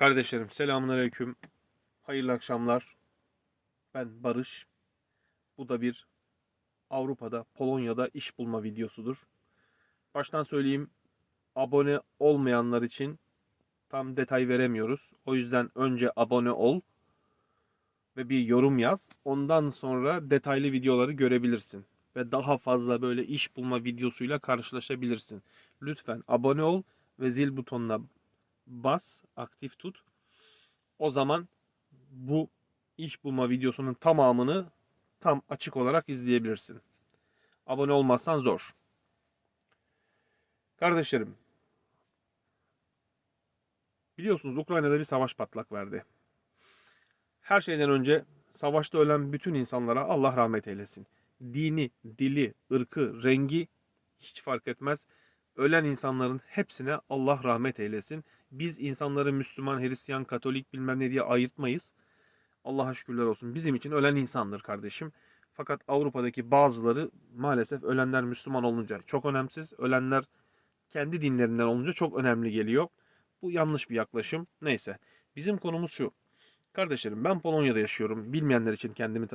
Kardeşlerim selamünaleyküm. Hayırlı akşamlar. Ben Barış. Bu da bir Avrupa'da, Polonya'da iş bulma videosudur. Baştan söyleyeyim, abone olmayanlar için tam detay veremiyoruz. O yüzden önce abone ol ve bir yorum yaz. Ondan sonra detaylı videoları görebilirsin ve daha fazla böyle iş bulma videosuyla karşılaşabilirsin. Lütfen abone ol ve zil butonuna bas, aktif tut. O zaman bu iş bulma videosunun tamamını tam açık olarak izleyebilirsin. Abone olmazsan zor. Kardeşlerim, biliyorsunuz Ukrayna'da bir savaş patlak verdi. Her şeyden önce savaşta ölen bütün insanlara Allah rahmet eylesin. Dini, dili, ırkı, rengi hiç fark etmez. Ölen insanların hepsine Allah rahmet eylesin. Biz insanları Müslüman, Hristiyan, Katolik bilmem ne diye ayırtmayız. Allah'a şükürler olsun. Bizim için ölen insandır kardeşim. Fakat Avrupa'daki bazıları maalesef ölenler Müslüman olunca çok önemsiz. Ölenler kendi dinlerinden olunca çok önemli geliyor. Bu yanlış bir yaklaşım. Neyse. Bizim konumuz şu. Kardeşlerim ben Polonya'da yaşıyorum. Bilmeyenler için kendimi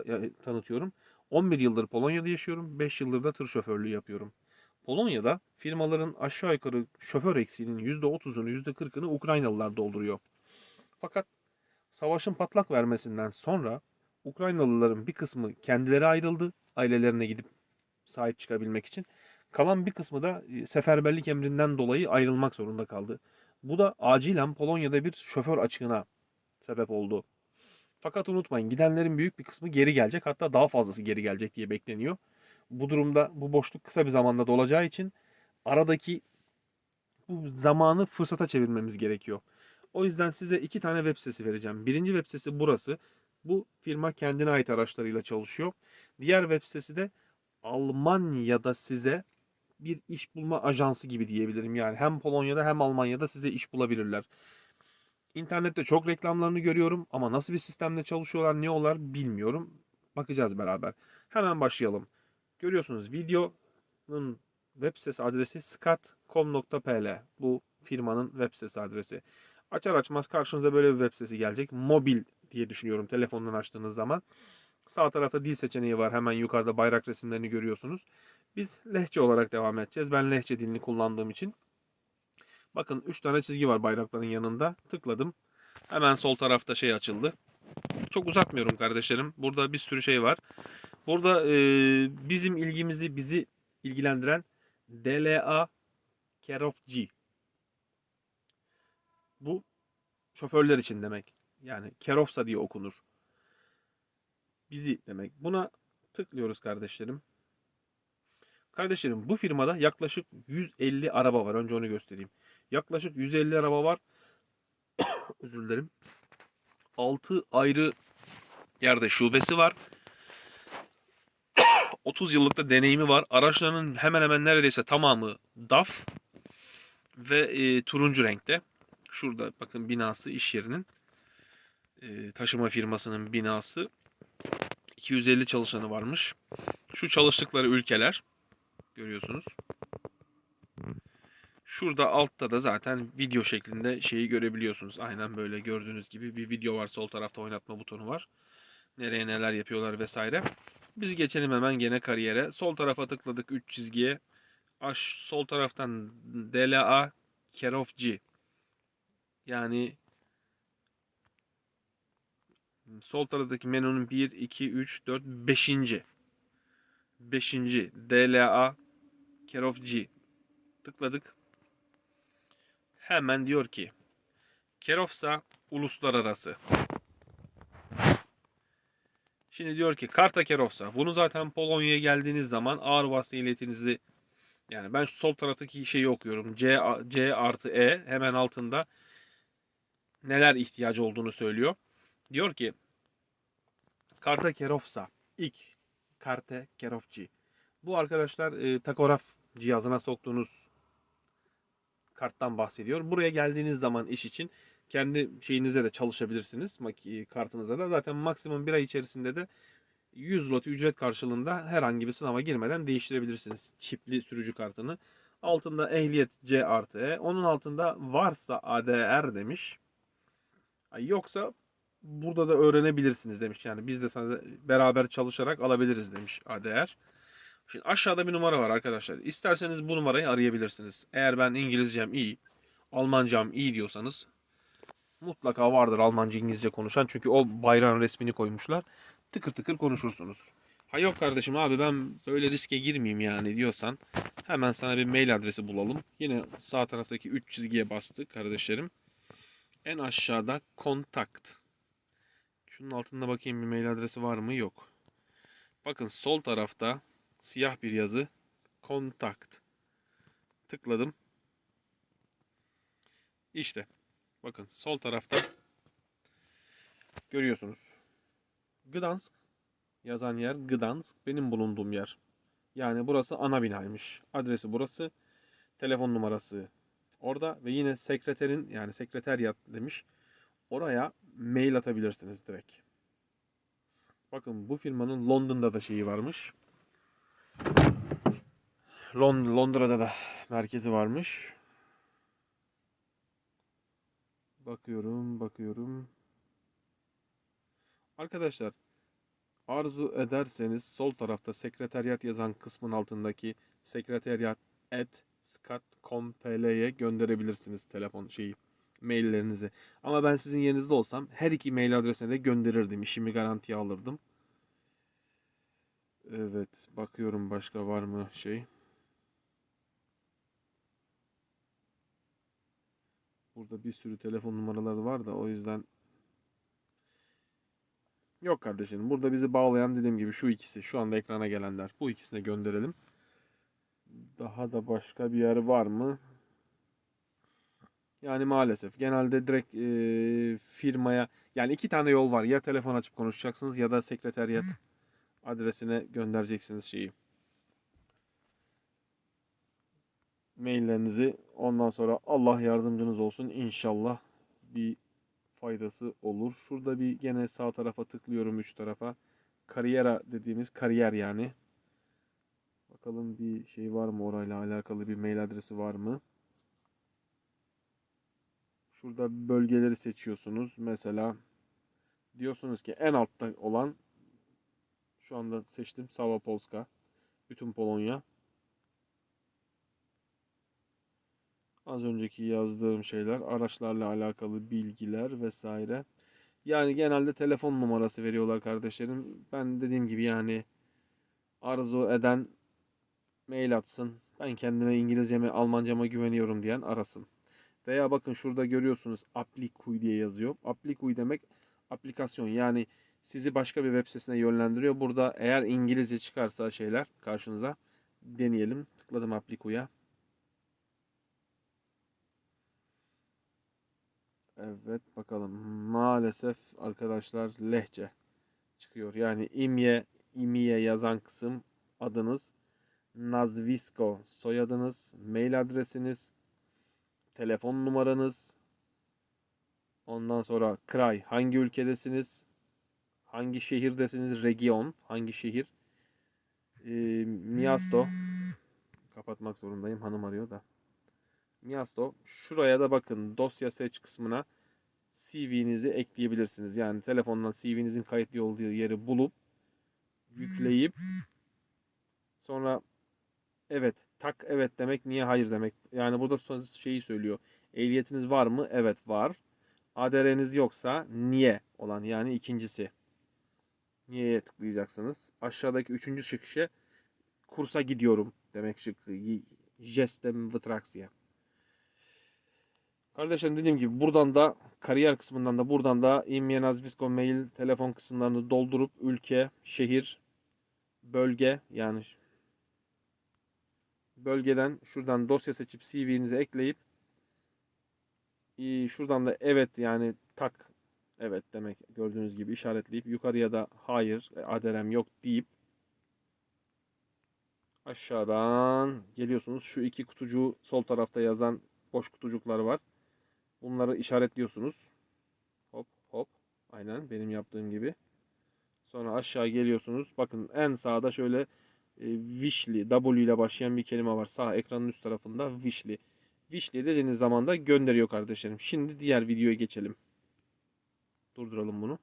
tanıtıyorum. 11 yıldır Polonya'da yaşıyorum. 5 yıldır da tır şoförlüğü yapıyorum. Polonya'da firmaların aşağı yukarı şoför eksiğinin %30'unu %40'ını Ukraynalılar dolduruyor. Fakat savaşın patlak vermesinden sonra Ukraynalıların bir kısmı kendileri ayrıldı ailelerine gidip sahip çıkabilmek için. Kalan bir kısmı da e, seferberlik emrinden dolayı ayrılmak zorunda kaldı. Bu da acilen Polonya'da bir şoför açığına sebep oldu. Fakat unutmayın gidenlerin büyük bir kısmı geri gelecek hatta daha fazlası geri gelecek diye bekleniyor. Bu durumda bu boşluk kısa bir zamanda dolacağı için aradaki bu zamanı fırsata çevirmemiz gerekiyor. O yüzden size iki tane web sitesi vereceğim. Birinci web sitesi burası. Bu firma kendine ait araçlarıyla çalışıyor. Diğer web sitesi de Almanya'da size bir iş bulma ajansı gibi diyebilirim. Yani hem Polonya'da hem Almanya'da size iş bulabilirler. İnternette çok reklamlarını görüyorum ama nasıl bir sistemle çalışıyorlar, ne olar bilmiyorum. Bakacağız beraber. Hemen başlayalım. Görüyorsunuz videonun web sitesi adresi scat.com.pl. Bu firmanın web sitesi adresi. Açar açmaz karşınıza böyle bir web sitesi gelecek. Mobil diye düşünüyorum telefondan açtığınız zaman. Sağ tarafta dil seçeneği var. Hemen yukarıda bayrak resimlerini görüyorsunuz. Biz lehçe olarak devam edeceğiz. Ben lehçe dilini kullandığım için. Bakın 3 tane çizgi var bayrakların yanında. Tıkladım. Hemen sol tarafta şey açıldı. Çok uzatmıyorum kardeşlerim. Burada bir sürü şey var. Burada e, bizim ilgimizi, bizi ilgilendiren DLA Kerovci. Bu şoförler için demek. Yani Kerovsa diye okunur. Bizi demek. Buna tıklıyoruz kardeşlerim. Kardeşlerim bu firmada yaklaşık 150 araba var. Önce onu göstereyim. Yaklaşık 150 araba var. Özür dilerim. 6 ayrı yerde şubesi var. 30 yıllık da deneyimi var. Araçlarının hemen hemen neredeyse tamamı DAF ve e, turuncu renkte. Şurada bakın binası iş yerinin e, taşıma firmasının binası. 250 çalışanı varmış. Şu çalıştıkları ülkeler görüyorsunuz. Şurada altta da zaten video şeklinde şeyi görebiliyorsunuz. Aynen böyle gördüğünüz gibi bir video var. Sol tarafta oynatma butonu var. Nereye neler yapıyorlar vesaire. Biz geçelim hemen gene kariyere. Sol tarafa tıkladık 3 çizgiye. Aş, sol taraftan DLA Kerovci. Yani sol taraftaki menünün 1, 2, 3, 4, 5. 5. DLA Kerovci. Tıkladık. Hemen diyor ki Kerovsa uluslararası. Şimdi diyor ki Karta Kerovsa. Bunu zaten Polonya'ya geldiğiniz zaman ağır vasıta iletinizi yani ben sol taraftaki şeyi okuyorum. C, C artı E hemen altında neler ihtiyacı olduğunu söylüyor. Diyor ki Karta Kerovsa. ilk Karte Kerovci. Bu arkadaşlar e, takograf cihazına soktuğunuz karttan bahsediyor. Buraya geldiğiniz zaman iş için kendi şeyinize de çalışabilirsiniz. maki- Kartınıza da. Zaten maksimum bir ay içerisinde de 100 lot ücret karşılığında herhangi bir sınava girmeden değiştirebilirsiniz çipli sürücü kartını. Altında ehliyet C artı E. Onun altında varsa ADR demiş. Yoksa burada da öğrenebilirsiniz demiş. Yani biz de sana beraber çalışarak alabiliriz demiş ADR. Şimdi aşağıda bir numara var arkadaşlar. İsterseniz bu numarayı arayabilirsiniz. Eğer ben İngilizcem iyi, Almancam iyi diyorsanız mutlaka vardır Almanca İngilizce konuşan. Çünkü o bayrağın resmini koymuşlar. Tıkır tıkır konuşursunuz. Ha yok kardeşim abi ben böyle riske girmeyeyim yani diyorsan hemen sana bir mail adresi bulalım. Yine sağ taraftaki 3 çizgiye bastık kardeşlerim. En aşağıda kontakt. Şunun altında bakayım bir mail adresi var mı? Yok. Bakın sol tarafta siyah bir yazı. Kontakt. Tıkladım. İşte. Bakın sol tarafta görüyorsunuz. Gdansk yazan yer Gdansk. Benim bulunduğum yer. Yani burası ana binaymış. Adresi burası. Telefon numarası orada ve yine sekreterin yani sekreteriyat demiş. Oraya mail atabilirsiniz direkt. Bakın bu firmanın London'da da şeyi varmış. Lon- Londra'da da merkezi varmış. Bakıyorum, bakıyorum. Arkadaşlar, arzu ederseniz sol tarafta sekreteriyat yazan kısmın altındaki sekreteriyat at scott.com.pl'ye gönderebilirsiniz telefon şeyi maillerinizi. Ama ben sizin yerinizde olsam her iki mail adresine de gönderirdim. İşimi garantiye alırdım. Evet, bakıyorum başka var mı şey. Burada bir sürü telefon numaraları var da o yüzden Yok kardeşim. Burada bizi bağlayan dediğim gibi şu ikisi. Şu anda ekrana gelenler. Bu ikisine gönderelim. Daha da başka bir yer var mı? Yani maalesef. Genelde direkt e, firmaya yani iki tane yol var. Ya telefon açıp konuşacaksınız ya da sekreteriyat adresine göndereceksiniz şeyi. Maillerinizi ondan sonra Allah yardımcınız olsun. İnşallah bir faydası olur. Şurada bir gene sağ tarafa tıklıyorum üç tarafa. Kariyera dediğimiz kariyer yani. Bakalım bir şey var mı orayla alakalı bir mail adresi var mı? Şurada bölgeleri seçiyorsunuz. Mesela diyorsunuz ki en altta olan şu anda seçtim Sava Polska. Bütün Polonya. Az önceki yazdığım şeyler, araçlarla alakalı bilgiler vesaire. Yani genelde telefon numarası veriyorlar kardeşlerim. Ben dediğim gibi yani arzu eden mail atsın. Ben kendime İngilizceme, Almancama güveniyorum diyen arasın. Veya bakın şurada görüyorsunuz Applikui diye yazıyor. Applikui demek aplikasyon. Yani sizi başka bir web sitesine yönlendiriyor. Burada eğer İngilizce çıkarsa şeyler karşınıza deneyelim. Tıkladım Applikui'ya. Evet bakalım. Maalesef arkadaşlar lehçe çıkıyor. Yani imye, imiye yazan kısım adınız, nazvisko soyadınız, mail adresiniz, telefon numaranız, ondan sonra kray hangi ülkedesiniz, hangi şehirdesiniz, region hangi şehir, e, miasto. Kapatmak zorundayım. Hanım arıyor da. Miasto. Şuraya da bakın dosya seç kısmına CV'nizi ekleyebilirsiniz. Yani telefondan CV'nizin kayıtlı olduğu yeri bulup yükleyip sonra evet tak evet demek niye hayır demek. Yani burada şeyi söylüyor. Ehliyetiniz var mı? Evet var. ADR'niz yoksa niye olan yani ikincisi. Niye'ye tıklayacaksınız. Aşağıdaki üçüncü çıkışı kursa gidiyorum demek şıkkı. Jestem Vytraksya. Kardeşlerim dediğim gibi buradan da kariyer kısmından da buradan da İmye Nazvisko mail telefon kısımlarını doldurup ülke, şehir, bölge yani bölgeden şuradan dosya seçip CV'nizi ekleyip e, şuradan da evet yani tak evet demek gördüğünüz gibi işaretleyip yukarıya da hayır aderem yok deyip aşağıdan geliyorsunuz. Şu iki kutucuğu sol tarafta yazan boş kutucuklar var. Bunları işaretliyorsunuz. Hop hop. Aynen benim yaptığım gibi. Sonra aşağı geliyorsunuz. Bakın en sağda şöyle e, Wishly, W ile başlayan bir kelime var. Sağ ekranın üst tarafında Wishly. Wishly dediğiniz zaman da gönderiyor kardeşlerim. Şimdi diğer videoya geçelim. Durduralım bunu.